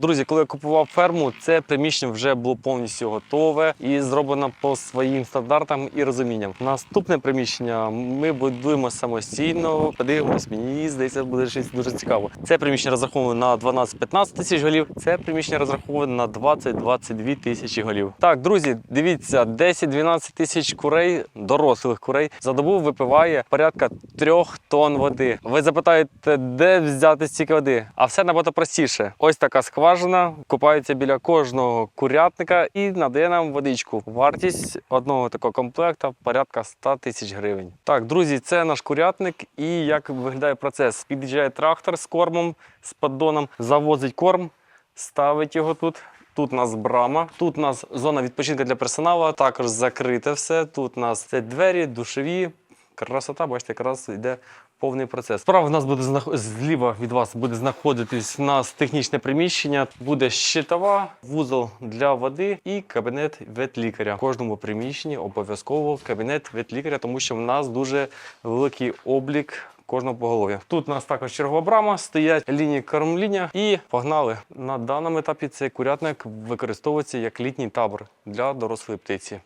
Друзі, коли я купував ферму, це приміщення вже було повністю готове і зроблено по своїм стандартам і розумінням. Наступне приміщення ми будуємо самостійно. Подивимось, мені здається, буде щось дуже цікаво. Це приміщення розраховане на 12-15 тисяч голів. Це приміщення розраховане на 20-22 тисячі голів. Так, друзі, дивіться, 10-12 тисяч курей, дорослих курей, за добу випиває порядка 3 тонн води. Ви запитаєте, де взяти стільки води? А все набагато простіше. Ось така скважина купається біля кожного курятника і надає нам водичку. Вартість одного такого комплекта порядка 100 тисяч гривень. Так, друзі, це наш курятник. І як виглядає процес? Під'їжджає трактор з кормом, з поддоном, завозить корм, ставить його тут. Тут у нас брама, тут у нас зона відпочинку для персоналу, також закрите все. Тут у нас це двері, душові. Красота, бачите, якраз йде повний процес. Справа в нас буде знах... зліва від вас буде знаходитись у нас технічне приміщення. Буде щитова, вузол для води і кабінет ветлікаря. В кожному приміщенні обов'язково кабінет ветлікаря, тому що в нас дуже великий облік. Кожного поголов'я. Тут у нас також чергова брама, стоять лінії кормління і погнали. На даному етапі цей курятник використовується як літній табор для дорослої птиці.